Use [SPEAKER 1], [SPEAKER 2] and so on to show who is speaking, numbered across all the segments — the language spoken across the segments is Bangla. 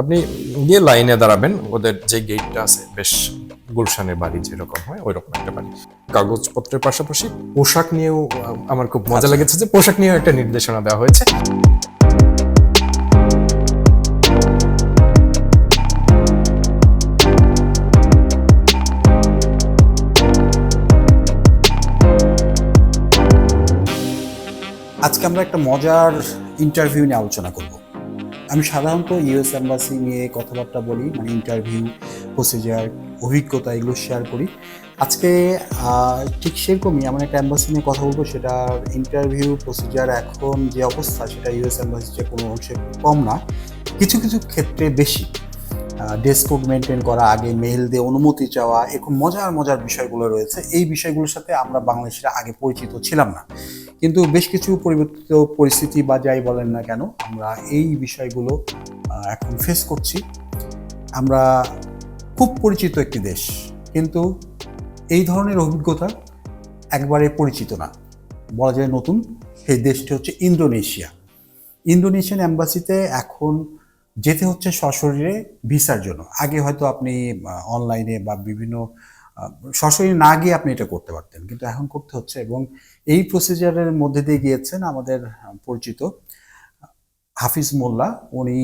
[SPEAKER 1] আপনি গিয়ে লাইনে দাঁড়াবেন ওদের যে গেটটা আছে বেশ গুলশানের বাড়ি যেরকম হয় ওই রকম একটা বাড়ি। কাগজপত্রের পাশাপাশি পোশাক নিয়েও আমার খুব মজা লেগেছে যে পোশাক নিয়েও একটা নির্দেশনা দেওয়া হয়েছে।
[SPEAKER 2] আজকে আমরা একটা মজার ইন্টারভিউ নিয়ে আলোচনা করব। আমি সাধারণত ইউএস এম্বাসি নিয়ে কথাবার্তা বলি মানে ইন্টারভিউ প্রসিজার অভিজ্ঞতা এগুলো শেয়ার করি। আজকে ঠিক সেরকমই এমন একটা এম্বাসি নিয়ে কথা বলব সেটার ইন্টারভিউ প্রসিজার এখন যে অবস্থা, সেটা ইউএস এম্বাসি যে কোনো অংশে কম না। কিছু কিছু ক্ষেত্রে বেশি। ডেস্ক কোড মেনটেন করা, আগে মেইল দিয়ে অনুমতি চাওয়া, এরকম মজার মজার বিষয়গুলো রয়েছে। এই বিষয়গুলোর সাথে আমরা বাংলাদেশিরা আগে পরিচিত ছিলাম না। কিন্তু বেশ কিছু পরিবর্তিত পরিস্থিতি বা যাই বলেন না কেন, আমরা এই বিষয়গুলো এখন ফেস করছি। আমরা খুব পরিচিত একটি দেশ, কিন্তু এই ধরনের অভিজ্ঞতা একবারে পরিচিত না। বলা যায় নতুন, সেই দেশটি হচ্ছে ইন্দোনেশিয়া। ইন্দোনেশিয়ান অ্যাম্বাসিতে এখন যেতে হচ্ছে সশরীরে ভিসার জন্য। আগে হয়তো আপনি অনলাইনে বা বিভিন্ন সশরীরে না গিয়ে আপনি এটা করতে পারতেন। কিন্তু এখন করতে হচ্ছে এবং এই প্রসিজারের মধ্যে দিয়ে গিয়েছেন আমাদের পরিচিত হাফিজ মোল্লা। উনি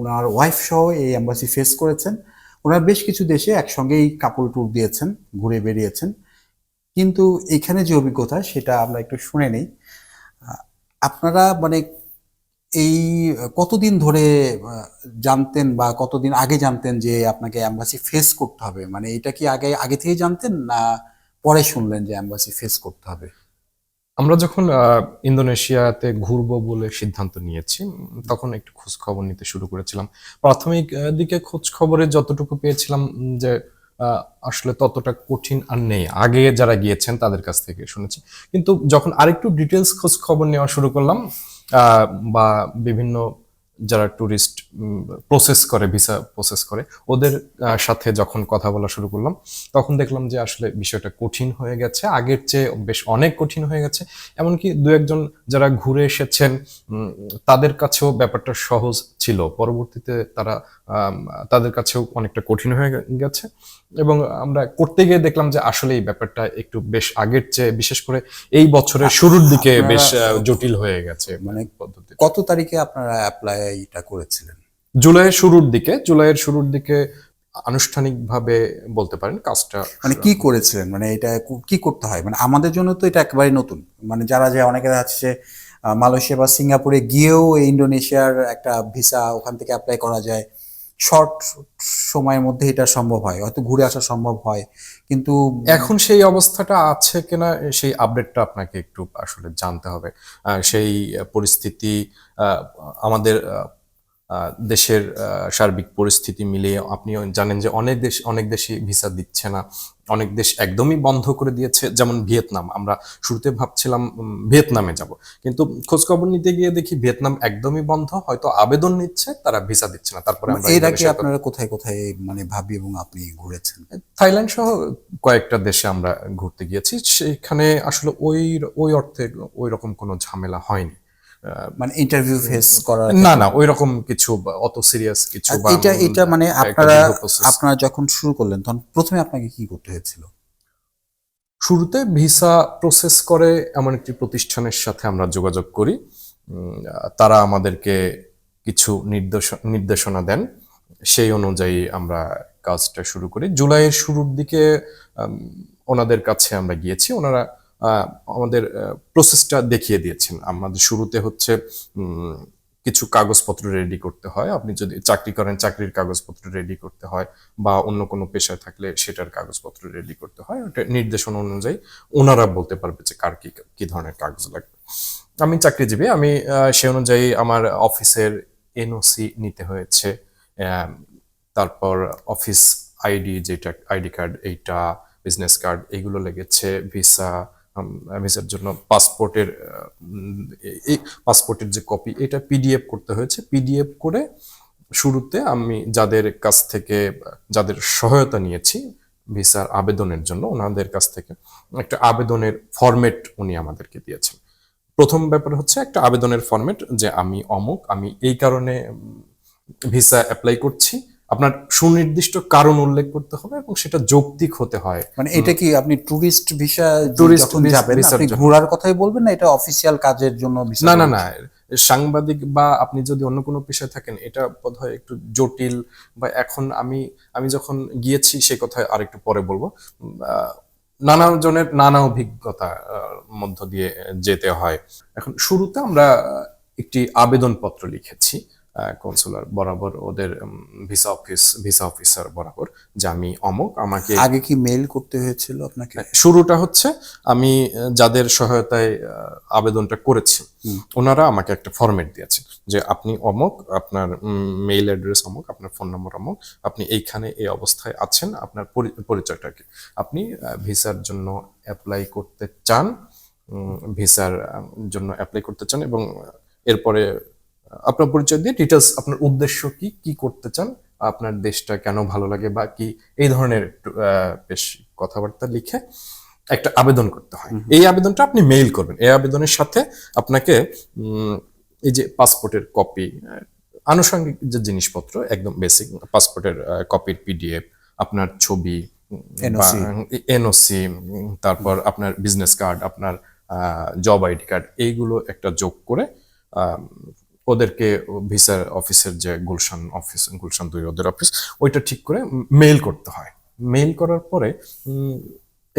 [SPEAKER 2] ওনার ওয়াইফ সহ এই অ্যাম্বাসি ফেস করেছেন। ওনার বেশ কিছু দেশে একসঙ্গেই কাপড় ট্যুর দিয়েছেন, ঘুরে বেরিয়েছেন কিন্তু এখানে যে অভিজ্ঞতা সেটা আমরা একটু শুনে নেই। আপনারা মানে এই, কতদিন ধরে জানতেন বা কতদিন আগে জানতেন যে আপনাকে অ্যাম্বাসি ফেস করতে হবে? মানে এটা কি আগে আগে থেকেই জানতেন না পরে শুনলেন যে অ্যাম্বাসি ফেস করতে হবে?
[SPEAKER 1] আমরা যখন ইন্দোনেশিয়াতে ঘুরবো বলে সিদ্ধান্ত নিয়েছি, তখন একটু খোঁজ খবর নিতে শুরু করেছিলাম। প্রাথমিক দিকে খোঁজ খবরে যতটুকু পেয়েছিলাম যে আসলে ততটা কঠিন আর নেই। আগে যারা গিয়েছেন তাদের কাছ থেকে শুনেছি। কিন্তু যখন আরেকটু ডিটেলস খোঁজ খবর নেওয়া শুরু করলাম বা বিভিন্ন যারা ট্যুরিস্ট প্রসেস করে ভিসা প্রসেস করে। ওদের সাথে যখন কথা বলা শুরু করলাম তখন দেখলাম যে আসলে বিষয়টা কঠিন হয়ে গেছে। আগের চেয়ে বেশ অনেক কঠিন হয়ে গেছে। এমনকি দু একজন যারা ঘুরে এসেছেন তাদের কাছেও ব্যাপারটা সহজ ছিল। পরবর্তীতে তারা তাদের কাছেও অনেকটা কঠিন হয়ে গেছে। এবং আমরা করতে গিয়ে দেখলাম যে আসলে এই ব্যাপারটা একটু বেশ আগের চেয়ে বিশেষ করে এই বছরের শুরুর দিকে বেশ জটিল হয়ে গেছে
[SPEAKER 2] মানে
[SPEAKER 1] পদ্ধতি
[SPEAKER 2] কত তারিখে আপনারা অ্যাপ্লাইটা করেছিলেন?
[SPEAKER 1] জুলাইয়ের শুরুর দিকে জুলাইয়ের শুরুর দিকে আনুষ্ঠানিকভাবে বলতে পারেন কাজটা
[SPEAKER 2] মানে কি করেছিলেন? মানে এটা কু- করতে হয়? মানে আমাদের জন্য তো এটা একেবারে নতুন। মানে যারা যে অনেকে আছে মালয়েশিয়া বা সিঙ্গাপুরে গিয়েও ইন্দোনেশিয়ার একটা ভিসা ওখান থেকে অ্যাপ্লাই করা যায়। শর্ট সময়ের মধ্যে এটা সম্ভব হয়। হয়তো ঘুরে আসা সম্ভব হয়। কিন্তু
[SPEAKER 1] এখন সেই অবস্থাটা আছে কিনা সেই আপডেটটা আপনাকে একটু আসলে জানতে হবে। সেই পরিস্থিতি আমাদের দেশের সার্বিক পরিস্থিতি মিলিয়ে আপনিও জানেন যে অনেক দেশ অনেক দেশই ভিসা দিচ্ছে না। অনেক দেশ একদমই বন্ধ করে দিয়েছে যেমন ভিয়েতনাম। আমরা শুরুতে ভাবছিলাম ভিয়েতনামে যাব। কিন্তু খোঁজখবর নিতে গিয়ে দেখি ভিয়েতনাম একদমই বন্ধ হয়তো আবেদন নিচ্ছে তারা ভিসা দিচ্ছে না। তারপরে
[SPEAKER 2] এর আগে আপনারা কোথায় কোথায় মানে ভাবি এবং আপনি ঘুরেছেন?
[SPEAKER 1] থাইল্যান্ড সহ কয়েকটা দেশে আমরা ঘুরতে গিয়েছি। সেখানে আসলে ওই ওই অর্থে ওই রকম কোনো ঝামেলা হয়নি।
[SPEAKER 2] মানে ইন্টারভিউ ফেস করার
[SPEAKER 1] না না ওই রকম কিছু বা অত সিরিয়াস কিছু
[SPEAKER 2] এটা এটা মানে আপনারা আপনারা যখন শুরু করলেন তখন প্রথমে আপনাকে কি করতে হয়েছিল?
[SPEAKER 1] শুরুতে ভিসা প্রসেস করে এমন একটি প্রতিষ্ঠানের সাথে আমরা যোগাযোগ করি। উম, তারা আমাদেরকে কিছু নির্দেশ নির্দেশনা দেন। সেই অনুযায়ী আমরা কাজটা শুরু করি। জুলাইয়ের শুরুর দিকে ওনাদের কাছে আমরা গিয়েছি। ওনারা আমাদের প্রসেসটা দেখিয়ে দিয়েছেন। আমাদের শুরুতে হচ্ছে কিছু কাগজপত্র রেডি করতে হয়। আপনি যদি চাকরি করেন, চাকরির কাগজপত্র রেডি করতে হয় বা অন্য কোনো পেশায় থাকলে সেটার কাগজপত্র রেডি করতে হয়। ওটা নির্দেশনা অনুযায়ী ওনারা বলতে পারবে যে কার কি কি ধরনের কাগজ লাগবে। আমি চাকরিজীবী, আমি সে অনুযায়ী আমার অফিসের এনওসি নিতে হয়েছে। তারপর অফিস আইডি যেটা আইডি কার্ড এইটা বিজনেস কার্ড এইগুলো লেগেছে ভিসা ভিসার জন্য পাসপোর্টের এই পাসপোর্টের যে কপি, এটা পিডিএফ করতে হয়েছে। পিডিএফ করে শুরুতে আমি যাদের কাছ থেকে, যাদের সহায়তা নিয়েছি ভিসার আবেদনের জন্য, ওনাদের কাছ থেকে একটা আবেদনের ফরম্যাট উনি আমাদেরকে দিয়েছেন। প্রথম ব্যাপার হচ্ছে একটা আবেদনের ফরম্যাট যে আমি অমুক, আমি এই কারণে ভিসা অ্যাপ্লাই করছি। আপনার সুনির্দিষ্ট কারণ উল্লেখ করতে হবে এবং সেটা যৌক্তিক হতে হয়।
[SPEAKER 2] মানে এটা কি আপনি টুরিস্ট ভিসা যখন যাবেন আপনি ঘোরার কথাই বলবেন না এটা অফিসিয়াল কাজের জন্য
[SPEAKER 1] না না না সাংবাদিক বা আপনি যদি অন্য কোনো পেশায় থাকেন এটা বোধহয় একটু জটিল বা এখন আমি আমি যখন গিয়েছি সে কথা আর একটু পরে বলব। নানা জনের নানা অভিজ্ঞতা মধ্য দিয়ে যেতে হয়। এখন শুরুতে আমরা একটি আবেদনপত্র লিখেছি। কনসুলার বরাবর ওদের ভিসা অফিস ভিসা অফিসার বরাবর যে আমি অমক আমাকে
[SPEAKER 2] আগে কি মেল করতে হয়েছিল আপনাকে?
[SPEAKER 1] শুরুটা হচ্ছে আমি যাদের সহায়তায় আবেদনটা করেছি ওনারা আমাকে একটা ফরম্যাট দিয়েছেন যে আপনি অমক আপনার মেইল অ্যাড্রেস অমক আপনার ফোন নম্বর অমক আপনি এইখানে এই অবস্থায় আছেন আপনার পরি- পরিচয়টা কি আপনি ভিসার জন্য অ্যাপ্লাই করতে চান ভিসার জন্য অ্যাপ্লাই করতে চান এবং এরপরে আপনার পরিচয় দিয়ে ডিটেলস আপনার উদ্দেশ্য কি কি করতে চান আপনার দেশটা কেন ভালো লাগে বা কি এই ধরনের একটু, বেশ কথাবার্তা লিখে একটা আবেদন করতে হয়। এই আবেদনটা আপনি মেইল করবেন। এই আবেদনের সাথে আপনাকে এই যে পাসপোর্টের কপি আনুষঙ্গিক যে জিনিসপত্র একদম বেসিক পাসপোর্টের কপির পিডিএফ আপনার ছবি এনওসি তারপর আপনার বিজনেস কার্ড আপনার জব আইডি কার্ড এইগুলো একটা যোগ করে ওদেরকে ভিসার অফিসের যে গুলশান অফিস, গুলশান দুই ওদের অফিস, ওইটা ঠিক করে মেইল করতে হয়। মেইল করার পরে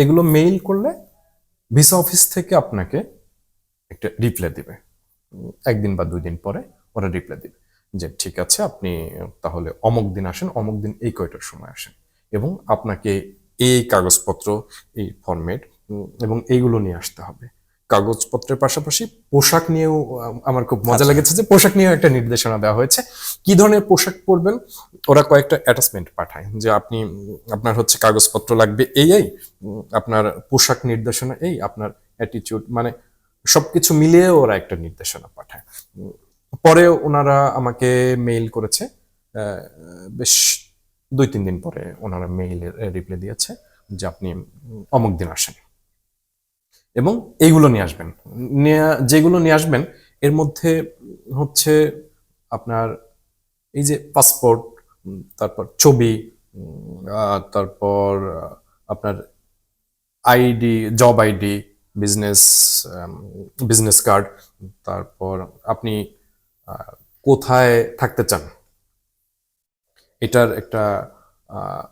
[SPEAKER 1] এগুলো মেইল করলে ভিসা অফিস থেকে আপনাকে একটা রিপ্লাই দিবে। একদিন বা দুই দিন পরে ওরা রিপ্লাই দিবে যে, ঠিক আছে, আপনি তাহলে অমুক দিন আসেন, অমুক দিন এই কয়টার সময় আসেন। এবং আপনাকে এই কাগজপত্র, এই ফরম্যাট এবং এইগুলো নিয়ে আসতে হবে। কাগজপত্রের পাশাপাশি পোশাক নিয়েও আমার খুব মজা লেগেছে যে পোশাক নিয়েও একটা নির্দেশনা দেওয়া হয়েছে। কি ধরনের পোশাক পরবেন? ওরা কয়েকটা অ্যাটাচমেন্ট পাঠায় যে আপনি আপনার হচ্ছে কাগজপত্র লাগবে এই এই আপনার পোশাক নির্দেশনা এই আপনার অ্যাটিটিউড মানে সবকিছু মিলিয়ে ওরা একটা নির্দেশনা পাঠায়। পরে ওনারা আমাকে মেইল করেছে বেশ দুই তিন দিন পরে ওনারা মেইলের রিপ্লাই দিয়েছে যে আপনি অমুক দিন আসেন। এবং এইগুলো নিয়ে আসবেন। যেগুলো নিয়ে আসবেন, এর মধ্যে হচ্ছে আপনার এই যে পাসপোর্ট তারপর ছবি তারপর আপনার ID, job ID, business business card, তারপর আপনি কোথায় থাকতে চান। এটার একটা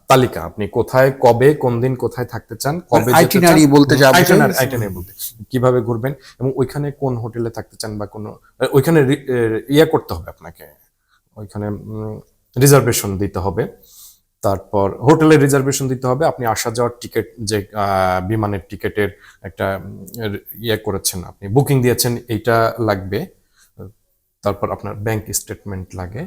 [SPEAKER 1] তালিকা আপনি কোথায় কবে কোন দিন কোথায় থাকতে চান কবে
[SPEAKER 2] আইটিনারি বলতে যা
[SPEAKER 1] আইটিনারি আইটিনারি বলতে কীভাবে ঘুরবেন এবং ওইখানে কোন হোটেলে থাকতে চান বা কোন ওইখানে ইয়ে করতে হবে আপনাকে ওইখানে রিজার্ভেশন দিতে হবে তারপর হোটেলের রিজার্ভেশন দিতে হবে আপনি আসা যাওয়ার টিকিট যে বিমানের টিকিটের একটা ইয়ে করেছেন আপনি বুকিং দিয়েছেন এইটা লাগবে তারপর আপনার ব্যাংক স্টেটমেন্ট লাগে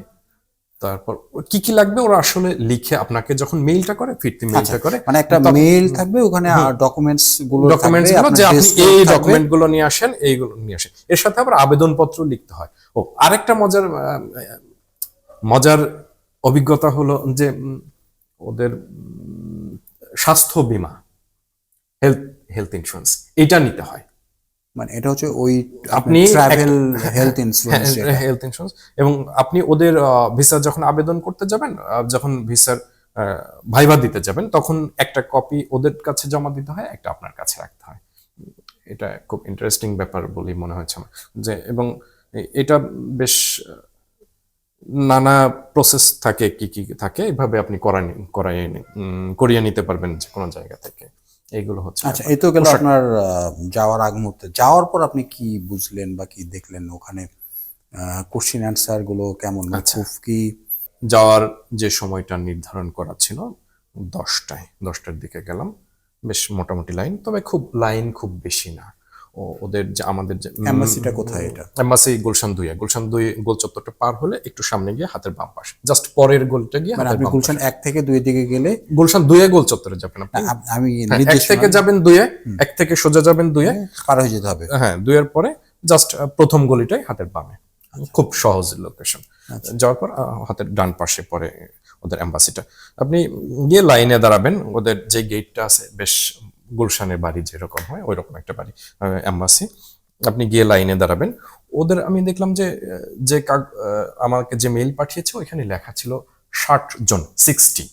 [SPEAKER 1] তারপর কি কি লাগবে? ওরা আসলে লিখে আপনাকে যখন মেইলটা করে ফিরতি মেইলটা করে
[SPEAKER 2] মানে একটা মেল থাকবে ওখানে
[SPEAKER 1] ডকুমেন্টসগুলো
[SPEAKER 2] ডকুমেন্টসগুলো
[SPEAKER 1] যে আপনি এই ডকুমেন্টগুলো নিয়ে আসেন এইগুলো নিয়ে আসেন। এর সাথে আবার আবেদনপত্র লিখতে হয়। ও আরেকটা মজার মজার অভিজ্ঞতা হলো যে ওদের স্বাস্থ্য বীমা হেলথ হেলথ ইন্স্যুরেন্স এটা নিতে হয়।
[SPEAKER 2] মানে এটা হচ্ছে ওই
[SPEAKER 1] আপনি
[SPEAKER 2] travel health insurance
[SPEAKER 1] health insurance এবং আপনি ওদের ভিসা যখন আবেদন করতে যাবেন যখন ভিসার ভাইবা দিতে যাবেন তখন একটা কপি ওদের কাছে জমা দিতে হয় একটা আপনার কাছে রাখতে হয়। এটা খুব ইন্টারেস্টিং ব্যাপার বলেই মনে হয়েছে আমার। যে এবং এটা বেশ নানা প্রসেস থাকে কি কি থাকে এভাবে আপনি উম, করিয়ে নিতে পারবেন যে কোনো জায়গা থেকে। এইগুলো হচ্ছে
[SPEAKER 2] আচ্ছা এই তো গেল আপনার যাওয়ার আগ মুহূর্তে। যাওয়ার পর আপনি কি বুঝলেন বা কি দেখলেন ওখানে? কোশ্চিন অ্যান্সারগুলো কেমন? মানে
[SPEAKER 1] আচ্ছা।
[SPEAKER 2] কি?
[SPEAKER 1] যাওয়ার যে সময়টা নির্ধারণ করা ছিল দশটায় দশটার দিকে গেলাম। বেশ মোটামুটি লাইন তবে খুব লাইন খুব বেশি না। ওদের যে আমাদের যে
[SPEAKER 2] কোথায় এটা?
[SPEAKER 1] এম্বাসি গুলশান দুই গুলশান দুই গোল চত্বরটা পার হলে একটু সামনে গিয়ে হাতের বাম পাশে। জাস্ট পরের গোলটা গিয়ে
[SPEAKER 2] মানে আপনি গুলশান এক থেকে দুই দিকে গেলে।
[SPEAKER 1] গুলশান দুয়ে গোল চত্বরে যাবেন আপনি।
[SPEAKER 2] আমি
[SPEAKER 1] হ্যাঁ, এক থেকে যাবেন দুয়ে এক থেকে সোজা যাবেন দুয়ে
[SPEAKER 2] পার হয়ে যেতে হবে।
[SPEAKER 1] হ্যাঁ দুইয়ের পরে জাস্ট প্রথম গলিটাই হাতের বামে। খুব সহজ লোকেশন যাওয়ার পর হাতের ডান পাশে পরে ওদের এম্বাসিটা আপনি গিয়ে লাইনে দাঁড়াবেন ওদের যে গেটটা আছে বেশ গুলশানের বাড়ি যেরকম হয় ওই রকম একটা বাড়ি এম্বাসি আপনি গিয়ে লাইনে দাঁড়াবেন। ওদের আমি দেখলাম যে যে কাগ- আমাকে যে মেইল পাঠিয়েছে ওইখানে লেখা ছিল ষাট জন সিক্সটি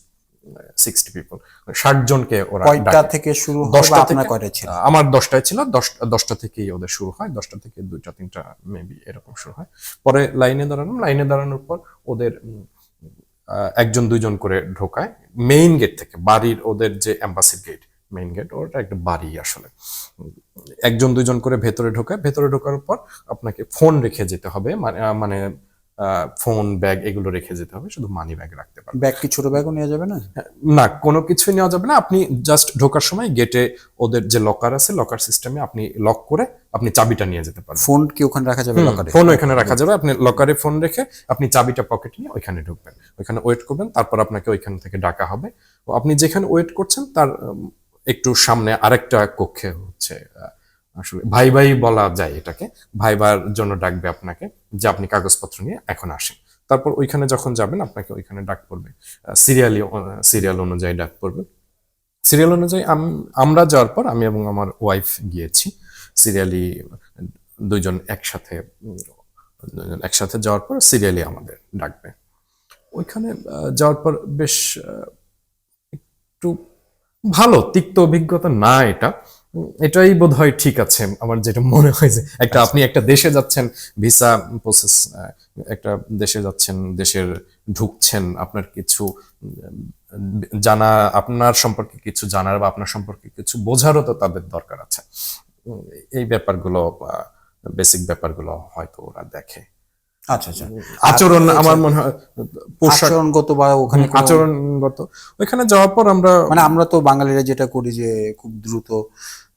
[SPEAKER 1] সিক্সটি পিপল ষাট জনকে ওরা
[SPEAKER 2] কয়টা থেকে শুরু
[SPEAKER 1] দশটা থেকে-
[SPEAKER 2] কয়টা ছিল?
[SPEAKER 1] আমার দশটায় ছিল দশটা দশটা থেকেই ওদের শুরু হয় দশটা থেকে দুইটা তিনটা মেবি এরকম শুরু হয়। পরে লাইনে দাঁড়ানো লাইনে দাঁড়ানোর পর ওদের একজন দুইজন করে ঢোকায়। মেইন গেট থেকে বাড়ির ওদের যে অ্যাম্বাসির গেট মেইন গেট ওটা একটা বাড়ি আসলে। একজন দুজন করে ভেতরে ঢোকায় ভেতরে ঢোকার পর আপনাকে ফোন রেখে যেতে হবে মানে মানে ফোন ব্যাগ এগুলো রেখে যেতে হবে শুধু মানি ব্যাগ রাখতে পারবেন।
[SPEAKER 2] ব্যাগ কি ছোট ব্যাগও নেওয়া যাবে না?
[SPEAKER 1] না কোনো কিছুই নেওয়া যাবে না। আপনি জাস্ট ঢোকার সময় গেটে ওদের যে লকার আছে লকার সিস্টেমে আপনি লক করে আপনি চাবিটা নিয়ে যেতে পারবেন।
[SPEAKER 2] ফোন কি ওখানে রাখা যাবে লকারে
[SPEAKER 1] ফোন ওইখানে রাখা যাবে। আপনি লকারে ফোন রেখে আপনি চাবিটা পকেটে নিয়ে ওইখানে ঢুকবেন। ওইখানে ওয়েট করবেন তারপর আপনাকে ওইখান থেকে ডাকা হবে। আপনি যেখানে ওয়েট করছেন তার একটু সামনে আরেকটা কক্ষে হচ্ছে আসলে ভাই ভাই বলা যায় এটাকে ভাইবার জন্য ডাকবে আপনাকে, যে আপনি কাগজপত্র নিয়ে এখন আসেন। তারপর ওইখানে যখন যাবেন, আপনাকে ওইখানে ডাক পড়বে সিরিয়ালি সিরিয়াল অনুযায়ী ডাক পড়বে। সিরিয়াল অনুযায়ী আমরা যাওয়ার পর আমি এবং আমার ওয়াইফ গিয়েছি সিরিয়ালি দুইজন একসাথে একসাথে যাওয়ার পর সিরিয়ালি আমাদের ডাকবে। ওইখানে যাওয়ার পর বেশ একটু ভালো তিক্ত অভিজ্ঞতা না এটা। এটাই বোধ হয় ঠিক আছে আমার যেটা মনে হয় যে একটা আপনি একটা দেশে যাচ্ছেন ভিসা প্রসেস একটা দেশে যাচ্ছেন দেশের ঢুকছেন আপনার কিছু জানা আপনার সম্পর্কে কিছু জানার বা আপনার সম্পর্কে কিছু বোঝারও তো তাদের দরকার আছে। এই ব্যাপারগুলো বেসিক ব্যাপারগুলো হয়তো ওরা দেখে।
[SPEAKER 2] আচ্ছা আচ্ছা।
[SPEAKER 1] আচরণ আমার মনে হয়
[SPEAKER 2] আচরণগত বা ওখানে
[SPEAKER 1] আচরণগত। ওইখানে যাওয়ার পর আমরা
[SPEAKER 2] মানে আমরা তো বাঙালিরা যেটা করি যে খুব দ্রুত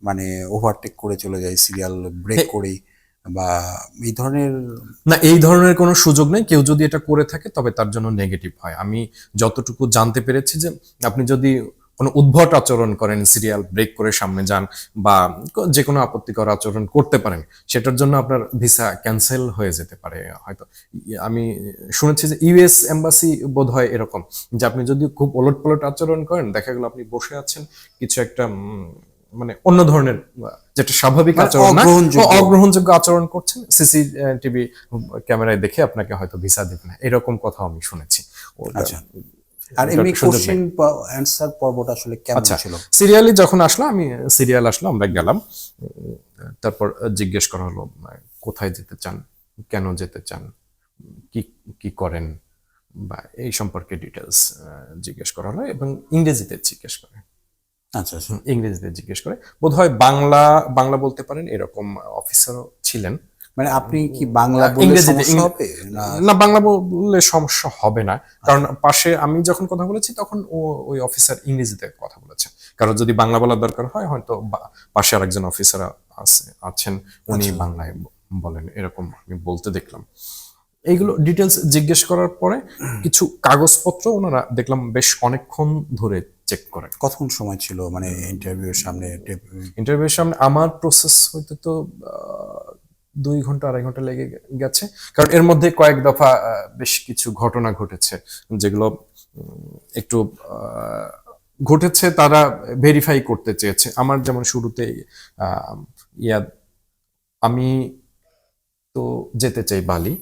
[SPEAKER 2] মানে ওভারটেক করে চলে যাই সিরিয়াল ব্রেক করি বা এই ধরনের
[SPEAKER 1] না এই ধরনের কোনো সুযোগ নেই। কেউ যদি এটা করে থাকে তবে তার জন্য নেগেটিভ হয়। আমি যতটুকু জানতে পেরেছি যে আপনি যদি কোনো উদ্ভট আচরণ করেন সিরিয়াল ব্রেক করে সামনে যান বা যে কোনো আপত্তিকর আচরণ করতে পারেন সেটার জন্য আপনার ভিসা ক্যান্সেল হয়ে যেতে পারে হয়তো আমি শুনেছি যে ইউএস এম্বাসি বোধ হয় এরকম যে আপনি যদি খুব ওলট পলট আচরণ করেন দেখা গেল আপনি বসে আছেন কিছু একটা মানে অন্য ধরনের যেটা স্বাভাবিক
[SPEAKER 2] মানে
[SPEAKER 1] আচরণ না
[SPEAKER 2] অগ্রহণযোগ্য।
[SPEAKER 1] আচরণ করছেন সিসি টিভি ক্যামেরায় দেখে আপনাকে হয়তো ভিসা দেবে না এরকম কথা আমি শুনেছি
[SPEAKER 2] আচ্ছা। আর এমনি কোশ্চেন অ্যান্সার পর্বটা আসলে কেমন
[SPEAKER 1] আচ্ছা
[SPEAKER 2] ছিল?
[SPEAKER 1] সিরিয়ালি যখন আসলো আমি সিরিয়াল আসলো আমরা গেলাম। তারপর জিজ্ঞেস করা হলো কোথায় যেতে চান? কেন যেতে চান? কি কি করেন? বা এই সম্পর্কে ডিটেলস জিজ্ঞেস করা হলো এবং ইংরেজিতে জিজ্ঞেস করে।
[SPEAKER 2] আচ্ছা আচ্ছা।
[SPEAKER 1] ইংরেজিতে জিজ্ঞেস করে। বোধহয় বাংলা বাংলা বলতে পারেন এরকম অফিসারও ছিলেন।
[SPEAKER 2] মানে আপনি কি বাংলা সমস্যা হবে না?
[SPEAKER 1] বাংলা বললে সমস্যা হবে না। কারণ পাশে আমি যখন কথা বলেছি তখন ও ওই অফিসার ইংরেজিতে কথা বলেছে। কারণ যদি বাংলা বলার দরকার হয় হয়তো পাশে আরেকজন অফিসার আছে আছেন উনি
[SPEAKER 2] আচ্ছা।
[SPEAKER 1] বাংলায় বলেন এরকম আমি বলতে দেখলাম। এইগুলো ডিটেলস জিজ্ঞেস করার পরে কিছু কাগজপত্র ওনারা দেখলাম বেশ অনেকক্ষণ ধরে চেক করেন।
[SPEAKER 2] কতক্ষণ সময় ছিল? মানে ইন্টারভিউর সামনে
[SPEAKER 1] ইন্টারভিউর সামনে আমার প্রসেস হইতে তো দুই ঘণ্টা, আড়াই ঘণ্টা লেগে গেছে। কারণ এর মধ্যে কয়েক দফা বেশ কিছু ঘটনা ঘটেছে, যেগুলো একটু ঘটেছে, তারা ভেরিফাই করতে চেয়েছে। আমার যেমন শুরুতে ইয়া, আমি তো যেতে চাই বালি,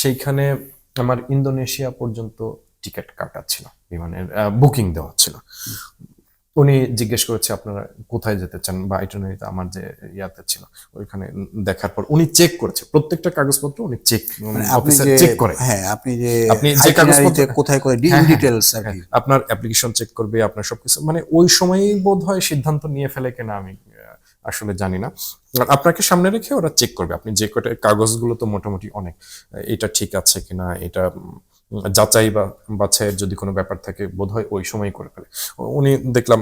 [SPEAKER 1] সেইখানে আমার ইন্দোনেশিয়া পর্যন্ত টিকিট কাটা ছিল, বিমানের বুকিং দেওয়া ছিল। উনি জিজ্ঞেস করেছে আপনারা কোথায় যেতে চান? বা আইটনারিতে আমার যে ইয়াতে ছিল ওইখানে দেখার পর উনি চেক করেছে। প্রত্যেকটা কাগজপত্র উনি চেক অফিসার চেক করে।
[SPEAKER 2] হ্যাঁ আপনি যে
[SPEAKER 1] আপনি যে কাগজপত্র-
[SPEAKER 2] কোথায় করে
[SPEAKER 1] হ্যাঁ, হ্যাঁ,
[SPEAKER 2] ডিটেলস আর
[SPEAKER 1] আপনার অ্যাপ্লিকেশন চেক করবে আপনার সবকিছু। মানে ওই সময়ই বোধ হয় সিদ্ধান্ত নিয়ে ফেলে কিনা আমি আসলে জানি না। আপনাকে সামনে রেখে ওরা চেক করবে। আপনি যে কটা কাগজগুলো তো মোটামুটি অনেক, এটা ঠিক আছে কিনা, এটা যাচাই বা বাছাইয়ের যদি কোনো ব্যাপার থাকে বোধ হয় ওই সময় করে ফেলে। উনি দেখলাম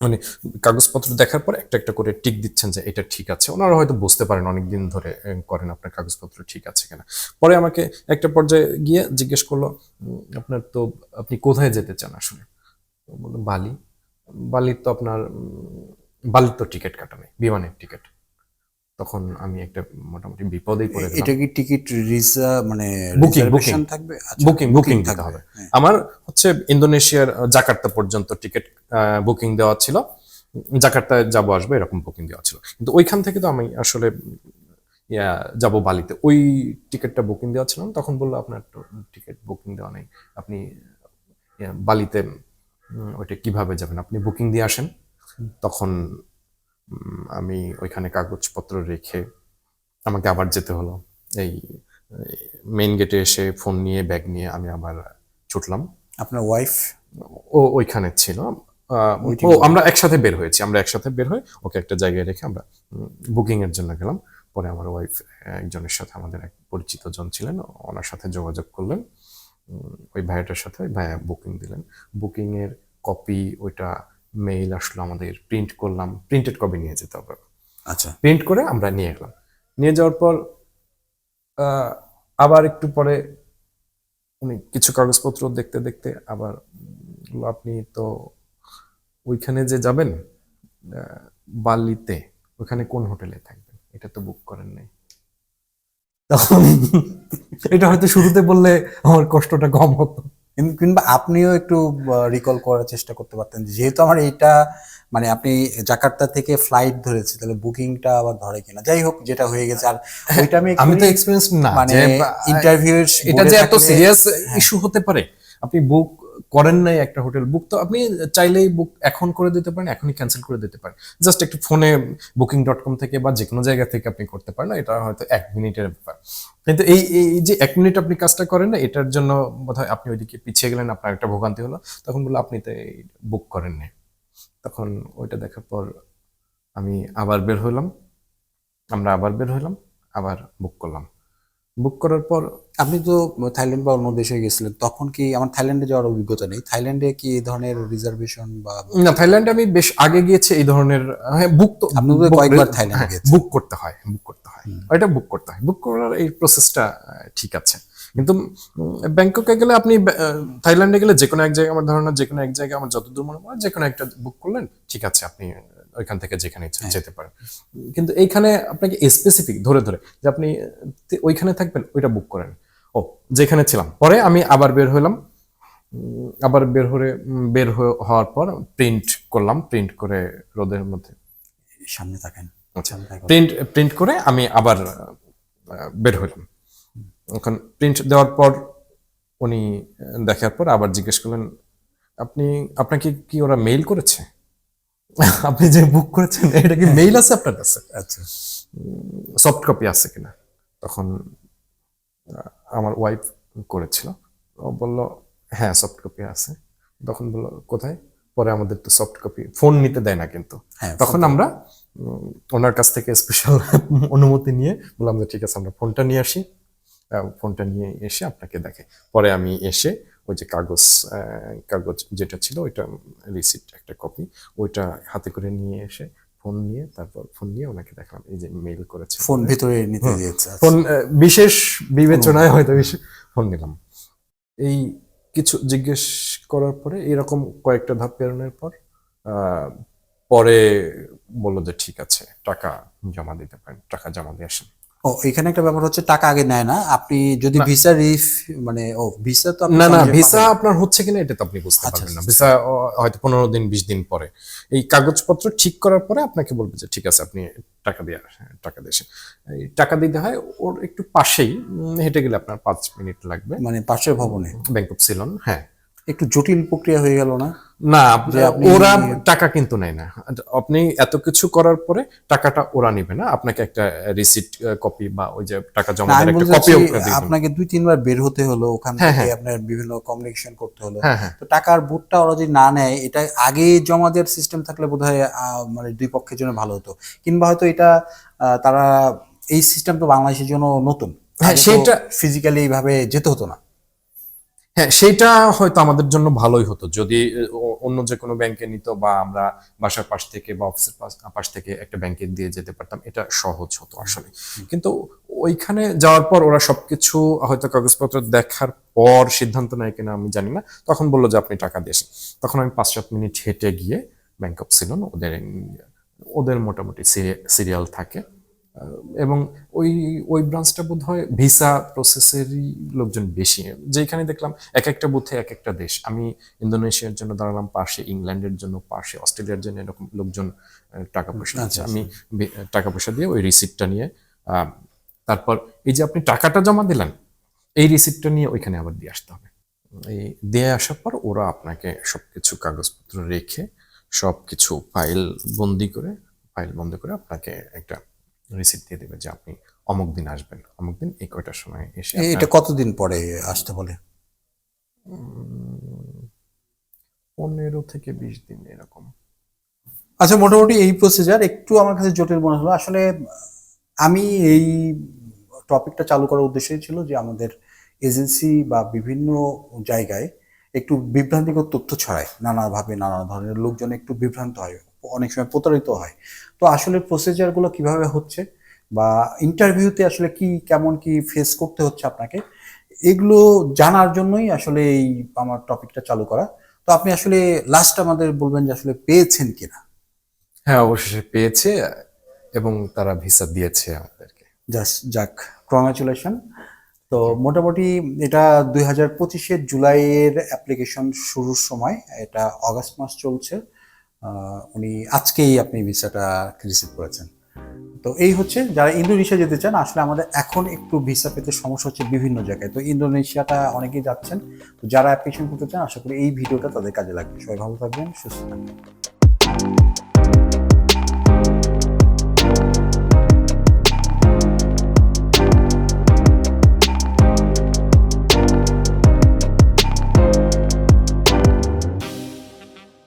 [SPEAKER 1] মানে কাগজপত্র দেখার পর একটা একটা করে টিক দিচ্ছেন যে এটা ঠিক আছে। ওনারা হয়তো বুঝতে পারেন অনেক দিন ধরে করেন আপনার কাগজপত্র ঠিক আছে কিনা। পরে আমাকে একটা পর্যায়ে গিয়ে জিজ্ঞেস করল আপনার তো, আপনি কোথায় যেতে চান আসলে? বলল, বালি। বালির তো আপনার উম, বালির তো টিকিট কাটা নেই বিমানের টিকিট। তখন আমি একটা মোটামুটি বিপদেই পড়ে গেলাম।
[SPEAKER 2] এটা কি টিকিট রিজা মানে বুকিং
[SPEAKER 1] বুকিং।
[SPEAKER 2] থাকবে? আচ্ছা,
[SPEAKER 1] বুকিং বুকিং দিতে হবে।
[SPEAKER 2] হ্যাঁ।
[SPEAKER 1] আমার হচ্ছে ইন্দোনেশিয়ার জাকার্তা পর্যন্ত টিকিট বুকিং দেওয়া ছিল। জাকার্তায় যাব আসবে এরকম বুকিং দেওয়া ছিল। কিন্তু ওইখান থেকে তো আমি আসলে যাব বালিতে। ওই টিকিটটা বুকিং দেওয়া ছিলাম তখন বলল আপনার টিকিট বুকিং দেওয়া নেই। আপনি বালিতে ওইটা কীভাবে যাবেন? আপনি বুকিং দিয়ে আসেন। তখন আমি ওইখানে কাগজপত্র রেখে আমাকে আবার যেতে হলো। এই মেইন গেটে এসে ফোন নিয়ে ব্যাগ নিয়ে আমি আবার ছুটলাম।
[SPEAKER 2] আপনার ওয়াইফ
[SPEAKER 1] ও ওইখানে ছিল। ও আমরা একসাথে বের হয়েছি। আমরা একসাথে বের হয়ে ওকে একটা জায়গায় রেখে আমরা বুকিং এর জন্য গেলাম। পরে আমার ওয়াইফ একজনের সাথে আমাদের এক পরিচিত জন ছিলেন। ওনার সাথে যোগাযোগ করলেন। ওই ভাইয়াটার সাথে ওই ভাইয়া বুকিং দিলেন। বুকিং এর কপি ওইটা মেইল আসলো আমাদের প্রিন্ট করলাম প্রিন্টেড কপি নিয়ে যেতে হবে।
[SPEAKER 2] আচ্ছা।
[SPEAKER 1] প্রিন্ট করে আমরা নিয়ে গেলাম। নিয়ে যাওয়ার পর আবার একটু পরে উনি কিছু কাগজপত্র দেখতে দেখতে আবার আপনি তো ওইখানে যে যাবেন বালিতে ওখানে কোন হোটেলে থাকবেন? এটা তো বুক করেন নাই। তখন এটা হয়তো শুরুতে বললে আমার কষ্টটা কম হতো।
[SPEAKER 2] কিংবা আপনিও একটু রিকল করার চেষ্টা করতে পারতেন। যেহেতু আমার এটা মানে আপনি জাকার্তা থেকে ফ্লাইট ধরেছে তাহলে বুকিংটা আবার ধরে কিনা। যাই হোক যেটা হয়ে গেছে। আর ওইটা আমি
[SPEAKER 1] আমি তো
[SPEAKER 2] এক্সপেরিয়েন্স
[SPEAKER 1] এক্সপিরিয়েন্স না
[SPEAKER 2] মানে ইন্টারভিউ
[SPEAKER 1] এটা যে এত সিরিয়াস ইস্যু হতে পারে আপনি বুক করেন নাই একটা হোটেল বুক, তো আপনি চাইলেই বুক এখন করে দিতে পারেন, এখনই ক্যান্সেল করে দিতে পারেন। জাস্ট একটু ফোনে বুকিং ডট কম থেকে বা যে কোনো জায়গা থেকে আপনি করতে পারেন, এটা হয়তো এক মিনিটের ব্যাপার। কিন্তু এই এই যে এক মিনিট আপনি কাজটা করেন না, এটার জন্য বোধহয় আপনি ওইদিকে পিছিয়ে গেলেন, আপনার একটা ভোগান্তি হলো, তখন বলল আপনি তো এই বুক করেন নাই। তখন ওইটা দেখার পর আমি আবার বের হলাম, আমরা আবার বের হলাম, আবার বুক করলাম। বুক করার পর
[SPEAKER 2] আপনি তো থাইল্যান্ড বা অন্য দেশে গেছিলেন তখন কি আমার থাইল্যান্ডে যাওয়ার অভিজ্ঞতা নেই? থাইল্যান্ডে কি এই ধরনের রিজার্ভেশন বা
[SPEAKER 1] না থাইল্যান্ডে আমি বেশ আগে গিয়েছি এই ধরনের হ্যাঁ বুক তো
[SPEAKER 2] আপনি তো কয়েকবার থাইল্যান্ড।
[SPEAKER 1] বুক করতে হয় বুক করতে হয়। এটা বুক করতে হয়। বুক করার এই প্রসেসটা ঠিক আছে। কিন্তু ব্যাংককে গেলে আপনি থাইল্যান্ডে গেলে যে কোনো এক জায়গায় আমার ধারণা যে কোনো এক জায়গায় আমার যতদূর মনে হয় যে কোনো একটা বুক করলেন ঠিক আছে আপনি ওইখান থেকে যেখানে ইচ্ছা যেতে পারেন। কিন্তু এইখানে আপনাকে স্পেসিফিক ধরে ধরে যে আপনি ওইখানে থাকবেন ওইটা বুক করেন। ও যেখানে ছিলাম। পরে আমি আবার বের হলাম উম, আবার বের হয়ে বের হওয়ার পর প্রিন্ট করলাম। প্রিন্ট করে রোদের মধ্যে।
[SPEAKER 2] সামনে থাকেন
[SPEAKER 1] প্রিন্ট প্রিন্ট করে আমি আবার বের হইলাম। এখন প্রিন্ট দেওয়ার পর উনি দেখার পর আবার জিজ্ঞেস করলেন আপনি আপনাকে কি ওরা মেইল করেছে? আপনি যে বুক করেছেন এটা কি মেইল আছে আপনার কাছে?
[SPEAKER 2] আচ্ছা।
[SPEAKER 1] সফট কপি আছে কিনা? তখন আমার ওয়াইফ করেছিল। ও বলল হ্যাঁ সফট কপি আছে। তখন বলল কোথায়? পরে আমাদের তো সফট কপি ফোন নিতে দেয় না কিন্তু।
[SPEAKER 2] হ্যাঁ
[SPEAKER 1] তখন আমরা ওনার কাছ থেকে স্পেশাল অনুমতি নিয়ে বললাম যে ঠিক আছে আমরা ফোনটা নিয়ে আসি। ফোনটা নিয়ে এসে আপনাকে দেখে। পরে আমি এসে ওই যে কাগজ কাগজ যেটা ছিল ওইটা রিসিপ্ট একটা কপি ওইটা হাতে করে নিয়ে এসে ফোন নিয়ে তারপর ফোন নিয়ে ওনাকে দেখলাম। এই যে মেইল করেছে।
[SPEAKER 2] ফোন ভিতরে নিতে দিয়েছে আচ্ছা।
[SPEAKER 1] ফোন বিশেষ বিবেচনায় হয়তো ফোন নিলাম। এই কিছু জিজ্ঞেস করার পরে এরকম কয়েকটা ধাপ পেরোনোর পর আহ, পরে বলল যে ঠিক আছে টাকা জমা দিতে পারেন টাকা জমা দিয়ে আসেন।
[SPEAKER 2] ও এখানে একটা ব্যাপার হচ্ছে টাকা আগে নেয় না। আপনি যদি ভিসা রিফ মানে ও ভিসা তো
[SPEAKER 1] না না ভিসা আপনার হচ্ছে কিনা এটা তো আপনি বুঝতে
[SPEAKER 2] আচ্ছা,
[SPEAKER 1] পারবেন না।
[SPEAKER 2] আচ্ছা,
[SPEAKER 1] ভিসা হয়তো পনেরো দিন বিশ দিন পরে। এই কাগজপত্র ঠিক করার পরে আপনাকে বলবে যে ঠিক আছে আপনি টাকা দিয়ে টাকা দিয়ে এই টাকা দিতে হয় ওর একটু পাশেই হেঁটে গেলে আপনার পাঁচ মিনিট লাগবে।
[SPEAKER 2] মানে পাশের ভবনে।
[SPEAKER 1] ব্যাংক অফ সিলন হ্যাঁ।
[SPEAKER 2] একটু জটিল প্রক্রিয়া হয়ে গেল না?
[SPEAKER 1] না ওরা টাকা কিন্তু নেয় না। আপনি এত কিছু করার পরে টাকাটা ওরা নিবে না। আপনাকে একটা রিসিট কপি বা ওই যে টাকা জমা দেওয়ার একটা
[SPEAKER 2] চাচ্ছি, আপনাকে দুই তিনবার বের হতে হলো ওখান
[SPEAKER 1] হ্যাঁ,
[SPEAKER 2] থেকে
[SPEAKER 1] হ্যাঁ।
[SPEAKER 2] আপনার বিভিন্ন কমিউনিকেশন করতে হলো।
[SPEAKER 1] হ্যাঁ
[SPEAKER 2] তো টাকার বুটটা ওরা যদি না নেয় এটা আগে জমা দেওয়ার সিস্টেম থাকলে বোধহয় মানে দুই পক্ষের জন্য ভালো হতো। কিংবা হয়তো এটা তারা এই সিস্টেম তো বাংলাদেশের জন্য নতুন।
[SPEAKER 1] হ্যাঁ, সেটা-
[SPEAKER 2] ফিজিক্যালি এইভাবে যেতে হতো না।
[SPEAKER 1] হ্যাঁ সেটা হয়তো আমাদের জন্য ভালোই হতো। যদি অন্য যে কোনো ব্যাংকে নিত বা আমরা বাসার পাশ থেকে বা অফিসের পাশ- থেকে একটা ব্যাংকে দিয়ে যেতে পারতাম এটা সহজ হতো আসলে। কিন্তু ওইখানে যাওয়ার পর ওরা সবকিছু হয়তো কাগজপত্র দেখার পর সিদ্ধান্ত নেয় কিনা আমি জানি না। তখন বলল যে আপনি টাকা দিয়েছেন তখন আমি পাঁচ সাত মিনিট হেঁটে গিয়ে ব্যাংক অফ সিলন ওদের ওদের মোটামুটি সিরিয়াল থাকে। এবং ওই ওই ব্রাঞ্চটা বোধ হয় ভিসা প্রসেসেরই লোকজন বেশি। যেখানে দেখলাম এক একটা বুথে এক একটা দেশ। আমি ইন্দোনেশিয়ার জন্য দাঁড়ালাম পাশে ইংল্যান্ডের জন্য পাশে অস্ট্রেলিয়ার জন্য এরকম লোকজন টাকা পয়সা দিচ্ছে।
[SPEAKER 2] আচ্ছা,
[SPEAKER 1] আমি টাকা পয়সা দিয়ে ওই রিসিপ্টটা নিয়ে তারপর এই যে আপনি টাকাটা জমা দিলেন এই রিসিপ্টটা নিয়ে ওইখানে আবার দিয়ে আসতে হবে। এই দিয়ে আসার পর ওরা আপনাকে সবকিছু কাগজপত্র রেখে সব কিছু ফাইল বন্দি করে ফাইল বন্ধ করে আপনাকে একটা রিসিপ্ট দিয়ে দেবে যে আপনি অমুক দিন আসবেন। অমুক দিন এই কয়টার সময় এসে
[SPEAKER 2] এটা কতদিন পরে আসতে বলে?
[SPEAKER 1] পনেরো থেকে বিশ দিন এরকম।
[SPEAKER 2] আচ্ছা মোটামুটি এই প্রসিজার একটু আমার কাছে জটিল মনে হলো। আসলে আমি এই টপিকটা চালু করার উদ্দেশ্যই ছিল যে আমাদের এজেন্সি বা বিভিন্ন জায়গায় একটু বিভ্রান্তিকর তথ্য ছড়ায়। নানাভাবে নানা ধরনের লোকজন একটু বিভ্রান্ত হয়। অনেক সময় প্রতারিত হয়। তো আসলে প্রসিজারগুলো কীভাবে হচ্ছে বা ইন্টারভিউতে আসলে কি কেমন কি ফেস করতে হচ্ছে আপনাকে এগুলো জানার জন্যই আসলে এই আমার টপিকটা চালু করা। তো আপনি আসলে লাস্ট আমাদের বলবেন যে আসলে পেয়েছেন কিনা?
[SPEAKER 1] হ্যাঁ অবশেষে পেয়েছে এবং তারা ভিসা দিয়েছে আমাদেরকে।
[SPEAKER 2] জাস্ট যাক কংগ্রাচুলেশন তো মোটামুটি এটা দুই হাজার পঁচিশের জুলাইয়ের অ্যাপ্লিকেশন শুরুর সময় এটা অগাস্ট মাস চলছে। উনি আজকেই আপনি ভিসাটা রিসিভ করেছেন। তো এই হচ্ছে, যারা ইন্দোনেশিয়া যেতে চান, আসলে আমাদের এখন একটু ভিসা পেতে সমস্যা হচ্ছে বিভিন্ন জায়গায়। তো ইন্দোনেশিয়াটা অনেকেই যাচ্ছেন। তো যারা অ্যাপ্লিকেশন করতে চান, আশা করি এই ভিডিওটা তাদের কাজে লাগবে। সবাই ভালো থাকবেন, সুস্থ থাকবেন।